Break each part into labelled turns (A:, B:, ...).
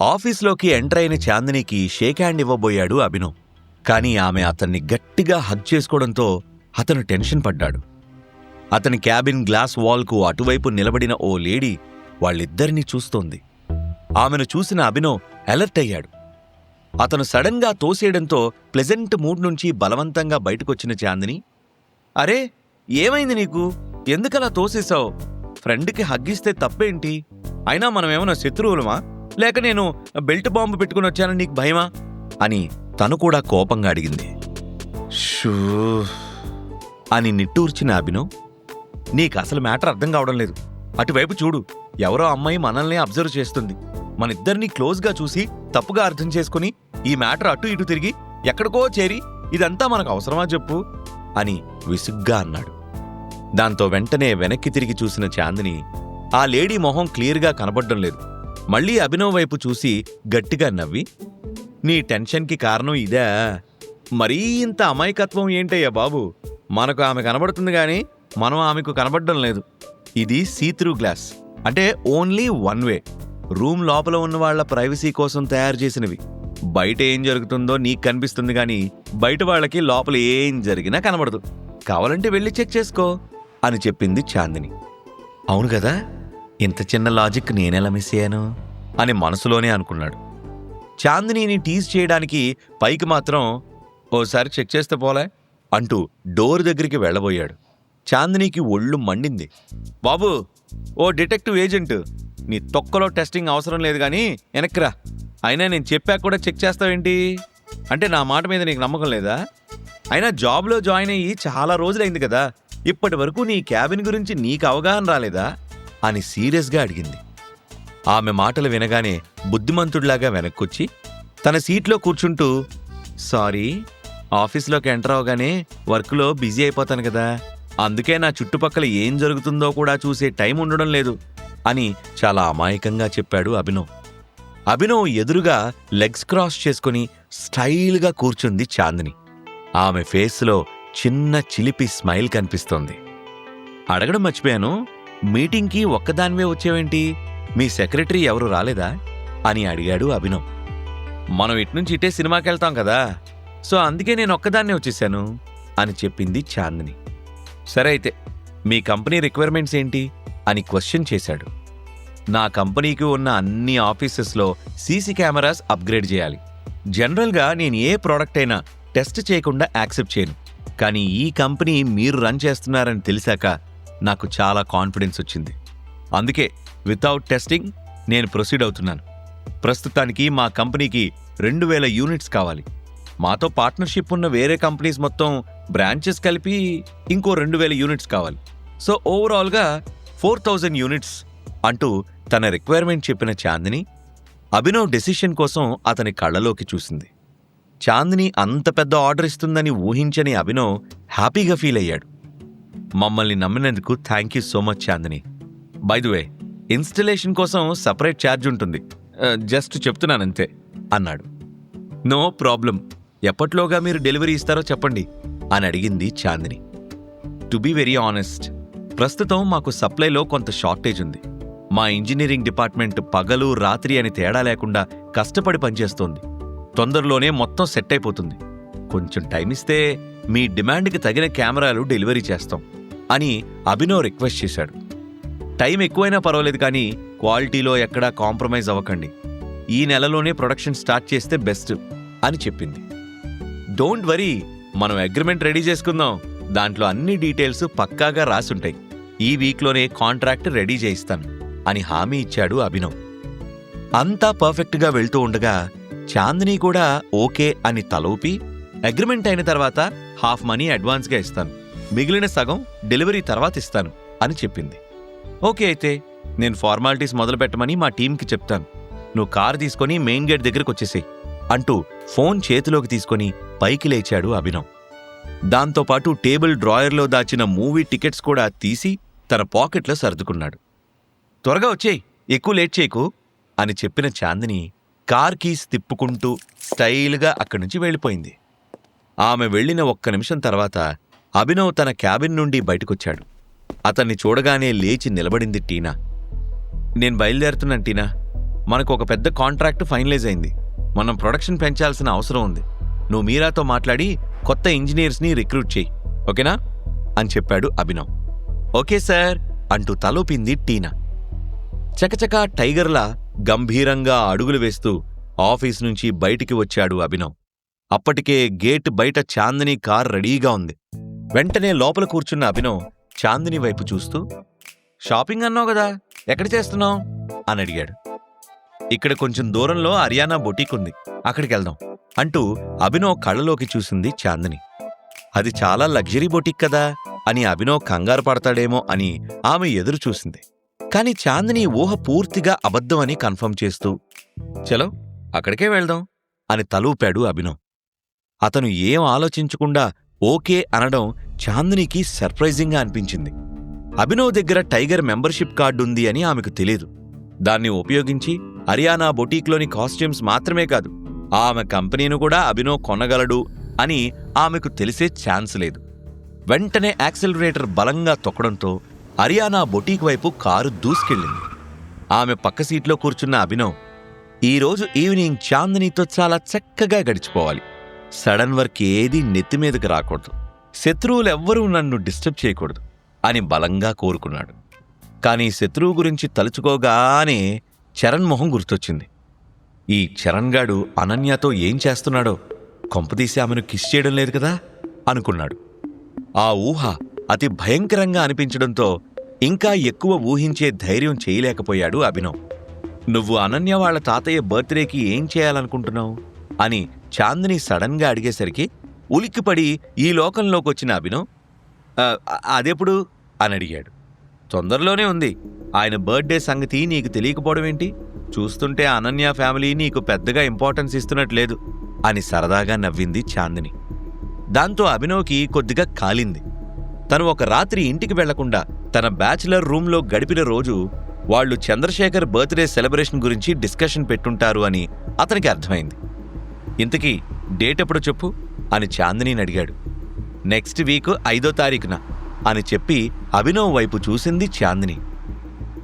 A: ఆఫీస్లోకి enter అయిన చాందినికి shake hand ఇవ్వబోయాడు అభినవ్. కానీ ఆమె అతన్ని గట్టిగా హగ్ చేసుకోవడంతో అతను టెన్షన్ పడ్డాడు. అతని క్యాబిన్ గ్లాస్ వాల్కు అటువైపు నిలబడిన ఓ లేడీ వాళ్ళిద్దరినీ చూస్తోంది. ఆమెను చూసిన అభినవ్ అలర్ట్ అయ్యాడు. అతను సడన్గా తోసేయడంతో ప్లెజెంట్ మూడ్ నుంచి బలవంతంగా బయటకొచ్చిన చాందిని అరే ఏమైంది నీకు? ఎందుకలా తోసేశావు? ఫ్రెండ్కి హగ్గిస్తే తప్పేంటి? అయినా మనం ఏమైనా శత్రువులమా? లేక నేను బెల్ట్ బాంబు పెట్టుకుని వచ్చానని నీకు భయమా? అని తను కూడా కోపంగా అడిగింది. షూ. అని నిట్టూర్చిన అభినవ్ నీకు అసలు మ్యాటర్ అర్థం కావడం లేదు. అటువైపు చూడు ఎవరో అమ్మాయి మనల్ని అబ్జర్వ్ చేస్తుంది. మనిద్దరినీ క్లోజ్గా చూసి తప్పుగా అర్థం చేసుకుని ఈ మ్యాటర్ అటు ఇటు తిరిగి ఎక్కడికో చేరి ఇదంతా మనకు అవసరమా చెప్పు? అని విసుగ్గా అన్నాడు. దాంతో వెంటనే వెనక్కి తిరిగి చూసిన చాందిని ఆ లేడీ మొహం క్లియర్గా కనబడడం లేదు. మళ్ళీ అభినవ్ వైపు చూసి గట్టిగా నవ్వి నీ టెన్షన్కి కారణం ఇదే? మరీ ఇంత అమాయకత్వం ఏంటయ్యా బాబు? మనకు ఆమె కనబడుతుంది కానీ మనం ఆమెకు కనబడడం లేదు. ఇది సీత్రూ గ్లాస్ అంటే ఓన్లీ వన్ వే రూమ్ లోపల ఉన్న వాళ్ళ ప్రైవసీ కోసం తయారు చేసినవి. బయట ఏం జరుగుతుందో నీకు కనిపిస్తుంది కానీ బయట వాళ్ళకి లోపల ఏం జరిగినా కనబడదు. కావాలంటే వెళ్ళి చెక్ చేసుకో అని చెప్పింది చాందిని. అవును కదా? ఇంత చిన్న లాజిక్ నేనెలా మిస్ అయ్యాను? అని మనసులోనే అనుకున్నాడు. చాందినీని టీజ్ చేయడానికి పైకి మాత్రం ఓసారి చెక్ చేస్తే పోలే అంటూ డోర్ దగ్గరికి వెళ్ళబోయాడు. చాందినీకి ఒళ్ళు మండింది. బాబు ఓ డిటెక్టివ్ ఏజెంట్ నీ తొక్కలో టెస్టింగ్ అవసరం లేదు కానీ వెనక్కిరా అయినా నేను చెప్పాక కూడా చెక్ చేస్తావేంటి అంటే నా మాట మీద నీకు నమ్మకం లేదా? అయినా జాబ్లో జాయిన్ అయ్యి చాలా రోజులైంది కదా. ఇప్పటి వరకు నీ క్యాబిన్ గురించి నీకు అవగాహన రాలేదా? అని సీరియస్గా అడిగింది. ఆమె మాటలు వినగానే బుద్ధిమంతుడిలాగా వెనక్కొచ్చి తన సీట్లో కూర్చుంటూ సారీ ఆఫీస్లోకి ఎంటర్ అవగానే వర్క్లో బిజీ అయిపోతాను కదా అందుకే నా చుట్టుపక్కల ఏం జరుగుతుందో కూడా చూసే టైం ఉండడం లేదు అని చాలా అమాయకంగా చెప్పాడు అభినవ్. అభినవ్ ఎదురుగా లెగ్స్ క్రాస్ చేసుకుని స్టైల్గా కూర్చుంది చాందిని. ఆమె ఫేస్లో చిన్న చిలిపి స్మైల్ కనిపిస్తోంది. అడగడం మర్చిపోయాను మీటింగ్కి ఒక్కదానివే వచ్చేవేంటి? మీ సెక్రటరీ ఎవరు రాలేదా? అని అడిగాడు అభినవ్. మనం ఇట్నుంచి ఇటే సినిమాకి వెళ్తాం కదా. సో అందుకే నేను ఒక్కదాన్నే వచ్చేసాను అని చెప్పింది చాందిని. సరే అయితే మీ కంపెనీ రిక్వైర్మెంట్స్ ఏంటి? అని క్వశ్చన్ చేశాడు. నా కంపెనీకి ఉన్న అన్ని ఆఫీసెస్లో సీసీ కెమెరాస్ అప్గ్రేడ్ చేయాలి. జనరల్గా నేను ఏ ప్రోడక్ట్ అయినా టెస్ట్ చేయకుండా యాక్సెప్ట్ చేయను. కానీ ఈ కంపెనీ మీరు రన్ చేస్తున్నారని తెలిసాక నాకు చాలా కాన్ఫిడెన్స్ వచ్చింది. అందుకే వితౌట్ టెస్టింగ్ నేను ప్రొసీడ్ అవుతున్నాను. ప్రస్తుతానికి మా కంపెనీకి రెండు వేల యూనిట్స్ కావాలి. మాతో పార్ట్నర్షిప్ ఉన్న వేరే కంపెనీస్ మొత్తం బ్రాంచెస్ కలిపి ఇంకో రెండు వేల యూనిట్స్ కావాలి. సో ఓవరాల్గా ఫోర్ థౌజండ్ యూనిట్స్ అంటూ తన రిక్వైర్మెంట్ చెప్పిన చాందిని అభినవ్ డెసిషన్ కోసం అతని కళ్ళలోకి చూసింది. చాందిని అంత పెద్ద ఆర్డర్ ఇస్తుందని ఊహించని అభినవ్ హ్యాపీగా ఫీల్ అయ్యాడు. మమ్మల్ని నమ్మినందుకు thank you so much Chandini. By way installation కోసం సపరేట్ ఛార్జ్ ఉంటుంది. జస్ట్ చెప్తున్నానంతే అన్నాడు. నో ప్రాబ్లం ఎప్పట్లోగా మీరు డెలివరీ ఇస్తారో చెప్పండి అని అడిగింది Chandini. To be very honest ప్రస్తుతం మాకు సప్లైలో కొంత షార్టేజ్ ఉంది. మా ఇంజనీరింగ్ డిపార్ట్మెంట్ పగలు రాత్రి అని తేడా లేకుండా కష్టపడి పనిచేస్తోంది. తొందరలోనే మొత్తం సెట్ అయిపోతుంది. కొంచెం టైం ఇస్తే మీ డిమాండ్కి తగిన కెమెరాలు డెలివరీ చేస్తాం. అని అభినవ్ రిక్వెస్ట్ చేశాడు. టైం ఎక్కువైనా పర్వాలేదు కానీ క్వాలిటీలో ఎక్కడా కాంప్రమైజ్ అవ్వకండి. ఈ నెలలోనే ప్రొడక్షన్ స్టార్ట్ చేస్తే బెస్ట్ అని చెప్పింది. డోంట్ వరీ మనం అగ్రిమెంట్ రెడీ చేసుకుందాం. దాంట్లో అన్ని డీటెయిల్స్ పక్కాగా రాసుంటాయి. ఈ వీక్లోనే కాంట్రాక్ట్ రెడీ చేయిస్తాను అని హామీ ఇచ్చాడు అభినవ్. అంతా పర్ఫెక్ట్గా వెళ్తూ ఉండగా చాందిని కూడా ఓకే అని తలూపి అగ్రిమెంట్ అయిన తర్వాత హాఫ్ మనీ అడ్వాన్స్గా ఇస్తాను. మిగిలిన సగం డెలివరీ తర్వాత ఇస్తాను అని చెప్పింది. ఓకే అయితే నేను ఫార్మాలిటీస్ మొదలు పెట్టమని మా టీంకి చెప్తాను. నువ్వు కారు తీసుకొని మెయిన్ గేట్ దగ్గరకు వచ్చేసేయ్ అంటూ ఫోన్ చేతిలోకి తీసుకొని పైకి లేచాడు అభినవ్. దాంతోపాటు టేబుల్ డ్రాయర్లో దాచిన మూవీ టికెట్స్ కూడా తీసి తన పాకెట్లో సర్దుకున్నాడు. త్వరగా వచ్చేయ్ ఎక్కువ లేట్ చేయకు అని చెప్పిన చాందిని కార్ కీస్ తిప్పుకుంటూ స్టైల్గా అక్కడి నుంచి వెళ్ళిపోయింది. ఆమె వెళ్ళిన ఒక్క నిమిషం తర్వాత అభినవ్ తన క్యాబిన్ నుండి బయటకొచ్చాడు. అతన్ని చూడగానే లేచి నిలబడింది టీనా. నేను బయలుదేరుతున్నాను టీనా. మనకు ఒక పెద్ద కాంట్రాక్ట్ ఫైనలైజ్ అయింది. మనం ప్రొడక్షన్ పెంచాల్సిన అవసరం ఉంది. నువ్వు మీరాతో మాట్లాడి కొత్త ఇంజనీర్స్ని రిక్రూట్ చేయి. ఓకేనా? అని చెప్పాడు అభినవ్. ఓకే సార్ అంటూ తలూపింది టీనా. చకచకా టైగర్లా గంభీరంగా అడుగులు వేస్తూ ఆఫీస్ నుంచి బయటికి వచ్చాడు అభినవ్. అప్పటికే గేట్ బయట చాందని కార్ రెడీగా ఉంది. వెంటనే లోపల కూర్చున్న అభినవ్ చాందిని వైపు చూస్తూ షాపింగ్ అన్నావు కదా ఎక్కడ చేస్తున్నావు? అని అడిగాడు. ఇక్కడ కొంచెం దూరంలో హర్యానా బొటీక్ ఉంది అక్కడికి వెళ్దాం అంటూ అభినవ్ కళ్ళలోకి చూసింది చాందిని. అది చాలా లగ్జరీ బొటిక్ కదా అని అభినవ్ కంగారు పడతాడేమో అని ఆమె ఎదురు చూసింది. కాని చాందిని ఊహ పూర్తిగా అబద్ధమని కన్ఫర్మ్ చేస్తూ చలో అక్కడికే వెళ్దాం అని తలూపాడు అభినవ్. అతను ఏం ఆలోచించకుండా ఓకే అనడం చాందినికి సర్ప్రైజింగ్గా అనిపించింది. అభినవ్ దగ్గర టైగర్ మెంబర్షిప్ కార్డు ఉంది అని ఆమెకు తెలియదు దాన్ని ఉపయోగించి హర్యానా బొటీక్లోని కాస్ట్యూమ్స్ మాత్రమే కాదు ఆమె కంపెనీను కూడా అభినవ్ కొనగలడు అని ఆమెకు తెలిసే ఛాన్స్ లేదు. వెంటనే యాక్సిలరేటర్ బలంగా తొక్కడంతో హర్యానా బొటీక్ వైపు కారు దూసుకెళ్ళింది. ఆమె పక్క సీట్లో కూర్చున్న అభినవ్ ఈరోజు ఈవినింగ్ చాందినీతో చాలా చక్కగా గడిచిపోవాలి. సడన్ వర్క్ ఏదీ నెత్తిమీదకి రాకూడదు. శత్రువులెవ్వరూ నన్ను డిస్టర్బ్ చేయకూడదు అని బలంగా కోరుకున్నాడు. కానీ శత్రువు గురించి తలుచుకోగానే చరణ్ మొహం గుర్తొచ్చింది. ఈ చరణ్ గాడు అనన్యతో ఏం చేస్తున్నాడో కొంపదీసి ఆమెను కిస్ చేయడం లేదు కదా? అనుకున్నాడు. ఆ ఊహ అతి భయంకరంగా అనిపించడంతో ఇంకా ఎక్కువ ఊహించే ధైర్యం చేయలేకపోయాడు అభినవ్. నువ్వు అనన్య వాళ్ళ తాతయ్య బర్త్డేకి ఏం చేయాలనుకుంటున్నావు? అని చాందిని సడన్గా అడిగేసరికి ఉలిక్కిపడి ఈ లోకంలోకొచ్చిన అభినవ్ అదెప్పుడు? అని అడిగాడు. తొందరలోనే ఉంది. ఆయన బర్త్డే సంగతి నీకు తెలియకపోవడం ఏంటి? చూస్తుంటే అనన్య ఫ్యామిలీ నీకు పెద్దగా ఇంపార్టెన్స్ ఇస్తున్నట్లేదు అని సరదాగా నవ్వింది చాందిని. దాంతో అభినవ్కి కొద్దిగా కాలింది. తను ఒక రాత్రి ఇంటికి వెళ్ళకుండా తన బ్యాచిలర్ రూంలో గడిపిన రోజు వాళ్ళు చంద్రశేఖర్ బర్త్డే సెలబ్రేషన్ గురించి డిస్కషన్ పెట్టుంటారు అని అతనికి అర్థమైంది. ఇంతకీ డేట్ ఎప్పుడు చెప్పు అని చాందినిని అడిగాడు. నెక్స్ట్ వీక్ ఐదో తారీఖున అని చెప్పి అభినవ్ వైపు చూసింది చాందిని.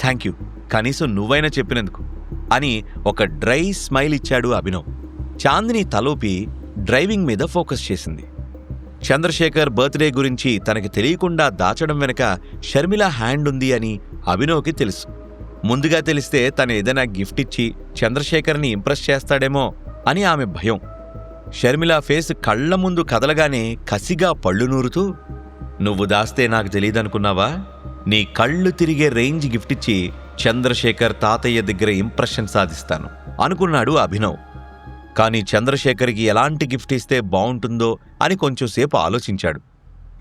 A: థ్యాంక్ యూ కనీసం నువ్వైనా చెప్పినందుకు అని ఒక డ్రై స్మైల్ ఇచ్చాడు అభినవ్. చాందిని తలోపి డ్రైవింగ్ మీద ఫోకస్ చేసింది. చంద్రశేఖర్ బర్త్డే గురించి తనకి తెలియకుండా దాచడం వెనక షర్మిల హ్యాండ్ ఉంది అని అభినవ్కి తెలుసు. ముందుగా తెలిస్తే తను ఏదైనా గిఫ్ట్ ఇచ్చి చంద్రశేఖర్ని ఇంప్రెస్ చేస్తాడేమో అని ఆమె భయం. షర్మిల ఫేస్ కళ్ళ ముందు కదలగానే కసిగా పళ్ళు నూరుతూ నువ్వు దాస్తే నాకు తెలియదనుకున్నావా నీ కళ్ళు తిరిగే రేంజ్ గిఫ్ట్ ఇచ్చి చంద్రశేఖర్ తాతయ్య దగ్గర ఇంప్రెషన్ సాధిస్తాను అనుకున్నాడు అభినవ్. కానీ చంద్రశేఖర్కి ఎలాంటి గిఫ్ట్ ఇస్తే బావుంటుందో అని కొంచెంసేపు ఆలోచించాడు.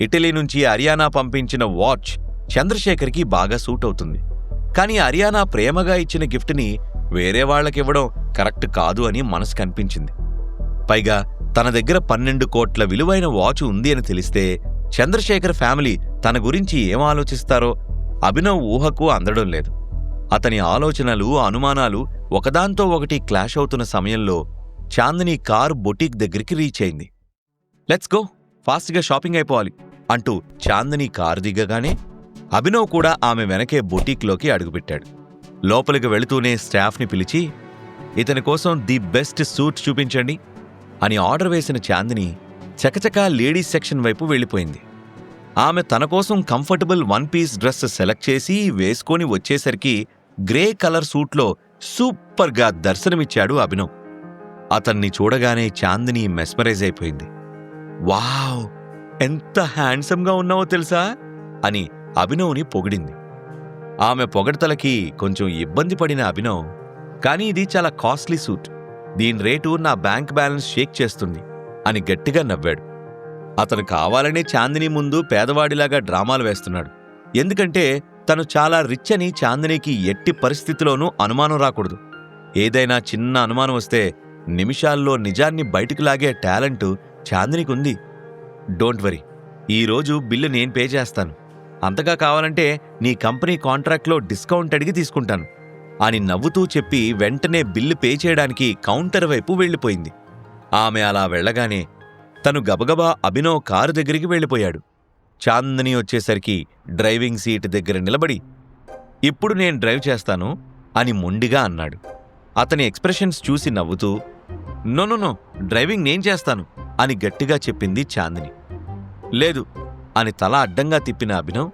A: ఇటలీ నుంచి హర్యానా పంపించిన వాచ్ చంద్రశేఖర్కి బాగా సూట్ అవుతుంది. కానీ హర్యానా ప్రేమగా ఇచ్చిన గిఫ్ట్ని వేరే వాళ్ళకివ్వడం కరెక్ట్ కాదు అని మనసు కనిపించింది. పైగా తన దగ్గర పన్నెండు కోట్ల విలువైన వాచ్ ఉంది అని తెలిస్తే చంద్రశేఖర్ ఫ్యామిలీ తన గురించి ఏం ఆలోచిస్తారో అభినవ్ ఊహకు అందడం లేదు. అతని ఆలోచనలు అనుమానాలు ఒకదాంతో ఒకటి క్లాష్ అవుతున్న సమయంలో చాందిని కారు బొటీక్ దగ్గరికి రీచ్ అయింది. లెట్స్ గో ఫాస్ట్గా షాపింగ్ అయిపోవాలి అంటూ చాందిని కారు దిగగానే అభినవ్ కూడా ఆమె వెనకే బొటీక్లోకి అడుగుపెట్టాడు. లోపలికి వెళుతూనే స్టాఫ్ని పిలిచి ఇతని కోసం ది బెస్ట్ సూట్ చూపించండి అని ఆర్డర్ వేసిన చాందిని చకచకా లేడీస్ సెక్షన్ వైపు వెళ్ళిపోయింది. ఆమె తన కోసం comfortable one piece dress select చేసి వేసుకొని వచ్చేసరికి గ్రే కలర్ సూట్లో సూపర్గా దర్శనమిచ్చాడు అభినవ్. అతన్ని చూడగానే చాందిని మెస్మరైజ్ అయిపోయింది. వావ్ ఎంత హ్యాండ్సమ్గా ఉన్నావో తెలుసా? అని అభినవ్ని పొగిడింది. ఆమె పొగడతలకి కొంచెం ఇబ్బంది పడిన అభినవ్ కానీ ఇది చాలా కాస్ట్లీ సూట్. దీని రేటు నా బ్యాంక్ బ్యాలెన్స్ షేక్ చేస్తుంది అని గట్టిగా నవ్వాడు. అతను కావాలనే చాందిని ముందు పేదవాడిలాగా డ్రామాలు వేస్తున్నాడు. ఎందుకంటే తను చాలా రిచ్ అని చాందినికి ఎట్టి పరిస్థితిలోనూ అనుమానం రాకూడదు. ఏదైనా చిన్న అనుమానం వస్తే నిమిషాల్లో నిజాన్ని బయటకు లాగే టాలెంట్ చాందినికి ఉంది డోంట్ వరీ. ఈరోజు బిల్లు నేను పే చేస్తాను. అంతగా కావాలంటే నీ కంపెనీ కాంట్రాక్ట్లో డిస్కౌంట్ అడిగి తీసుకుంటాను. అని నవ్వుతూ చెప్పి వెంటనే బిల్లు పే చేయడానికి కౌంటర్ వైపు వెళ్ళిపోయింది. ఆమె అలా వెళ్ళగానే తను గబగబా అభినవ్ కారు దగ్గరికి వెళ్ళిపోయాడు. చాందని వచ్చేసరికి డ్రైవింగ్ సీట్ దగ్గర నిలబడి ఇప్పుడు నేను డ్రైవ్ చేస్తాను అని మొండిగా అన్నాడు. అతని ఎక్స్ప్రెషన్స్ చూసి నవ్వుతూ నో నో నో డ్రైవింగ్ నేను చేస్తాను అని గట్టిగా చెప్పింది చాందిని. లేదు అని తల అడ్డంగా తిప్పిన అభినవ్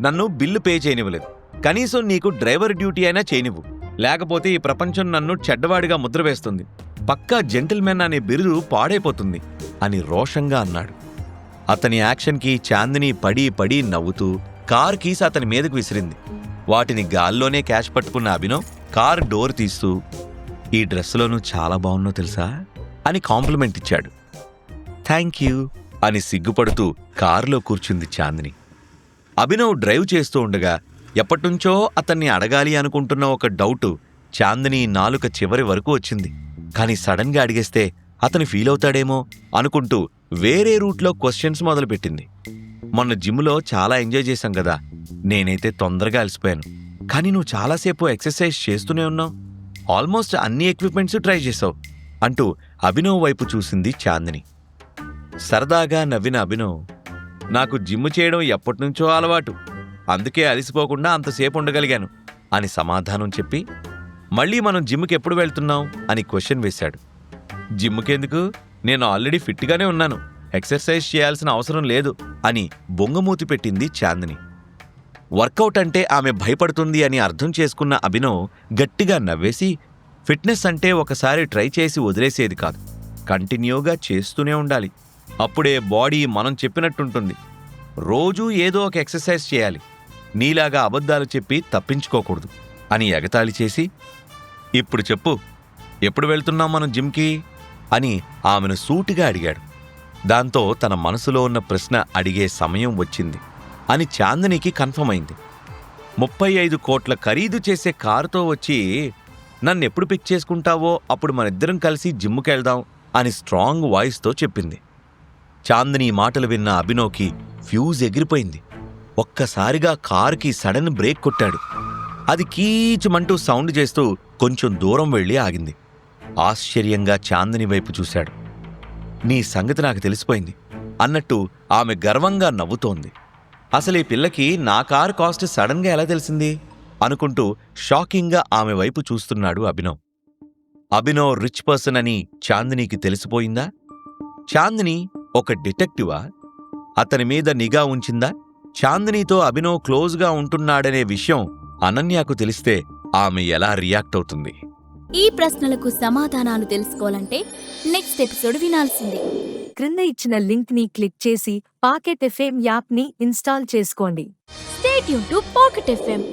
A: నన్ను బిల్లు పే చేయనివ్వలేదు. కనీసం నీకు డ్రైవర్ డ్యూటీ అయినా చేయనివ్వు. లేకపోతే ఈ ప్రపంచం నన్ను చెడ్డవాడిగా ముద్ర వేస్తుంది. పక్కా జెంటిల్మెన్ అనే బిరుదు పాడైపోతుంది అని రోషంగా అన్నాడు. అతని యాక్షన్కి చాందిని పడి పడి నవ్వుతూ కార్ కీస్ అతని మీదకు విసిరింది. వాటిని గాల్లోనే క్యాష్ పట్టుకున్న అభినవ్ కార్ డోర్ తీస్తూ ఈ డ్రెస్సులోనూ చాలా బాగున్నావు తెలుసా? అని కాంప్లిమెంట్ ఇచ్చాడు. Thank you. అని సిగ్గుపడుతూ కారులో కూర్చుంది చాందిని. అభినవ్ డ్రైవ్ చేస్తూ ఉండగా ఎప్పటినుంచో అతన్ని అడగాలి అనుకుంటున్న ఒక డౌటు చాందిని నాలుక చివరి వరకు వచ్చింది. కానీ సడన్గా అడిగేస్తే అతను ఫీల్ అవుతాడేమో అనుకుంటూ వేరే రూట్లో క్వశ్చన్స్ మొదలుపెట్టింది. మొన్న జిమ్లో చాలా ఎంజాయ్ చేశాం కదా నేనైతే తొందరగా అలసిపోయాను. కానీ నువ్వు చాలాసేపు ఎక్సర్సైజ్ చేస్తూనే ఉన్నావు. ఆల్మోస్ట్ అన్ని ఎక్విప్మెంట్స్ ట్రై చేసావు అంటూ అభినవ్ వైపు చూసింది చాందిని. సరదాగా నవ్విన అభినవ్ నాకు జిమ్ చేయడం ఎప్పటినుంచో అలవాటు. అందుకే అలసిపోకుండా అంతసేపు ఉండగలిగాను అని సమాధానం చెప్పి మళ్ళీ మనం జిమ్కి ఎప్పుడు వెళ్తున్నాం? అని క్వశ్చన్ వేశాడు. జిమ్కెందుకు నేను ఆల్రెడీ ఫిట్గానే ఉన్నాను. ఎక్సర్సైజ్ చేయాల్సిన అవసరం లేదు అని బొంగమూతి పెట్టింది చాందిని. వర్కౌట్ అంటే ఆమె భయపడుతుంది అని అర్థం చేసుకున్న అభినవ్ గట్టిగా నవ్వేసి ఫిట్నెస్ అంటే ఒకసారి ట్రై చేసి వదిలేసేది కాదు. కంటిన్యూగా చేస్తూనే ఉండాలి. అప్పుడే బాడీ మనం చెప్పినట్టుంటుంది. రోజూ ఏదో ఒక ఎక్సర్సైజ్ చేయాలి. నీలాగా అబద్ధాలు చెప్పి తప్పించుకోకూడదు అని ఎగతాళి చేసి ఇప్పుడు చెప్పు ఎప్పుడు వెళ్తున్నాం మనం జిమ్కి? అని ఆమెను సూటిగా అడిగాడు. దాంతో తన మనసులో ఉన్న ప్రశ్న అడిగే సమయం వచ్చింది అని చాందనికి కన్ఫర్మ్ అయింది. ముప్పై ఐదు కోట్ల ఖరీదు చేసే కారుతో వచ్చి నన్ను ఎప్పుడు పిక్ చేసుకుంటావో అప్పుడు మనిద్దరం కలిసి జిమ్కి వెళ్దాం అని స్ట్రాంగ్ వాయిస్తో చెప్పింది. చాందిని మాటలు విన్న అభినవ్కి ఫ్యూజ్ ఎగిరిపోయింది. ఒక్కసారిగా కారుకి సడన్ బ్రేక్ కొట్టాడు. అది కీచుమంటూ సౌండ్ చేస్తూ కొంచెం దూరం వెళ్ళి ఆగింది. ఆశ్చర్యంగా చాందిని వైపు చూశాడు. నీ సంగతి నాకు తెలిసిపోయింది అన్నట్టు ఆమె గర్వంగా నవ్వుతోంది. అసలు ఈ పిల్లకి నా కారు కాస్ట్ సడన్గా ఎలా తెలిసింది? అనుకుంటూ షాకింగ్గా ఆమె వైపు చూస్తున్నాడు అభినవ్. అభినవ్ రిచ్ పర్సన్ అని చాందినికి తెలిసిపోయిందా? చాందిని ఒక డిటెక్టివా? అతని మీద నిఘా ఉంచిందా? చాందినితో అభినవ్ క్లోజ్గా ఉంటున్నాడనే విషయం అనన్యాకు తెలిస్తే ఆమె ఎలా రియాక్ట్ అవుతుంది?
B: ఈ ప్రశ్నలకు సమాధానాలు తెలుసుకోవాలంటే నెక్స్ట్ ఎపిసోడ్ వినాల్సిందే.
C: క్రింద ఇచ్చిన లింక్ని క్లిక్ చేసి పాకెట్ ఎఫ్ఎం యాప్ని ఇన్స్టాల్ చేసుకోండి.
B: స్టేట్ యూన్ టు పాకెట్ ఎఫ్ఎం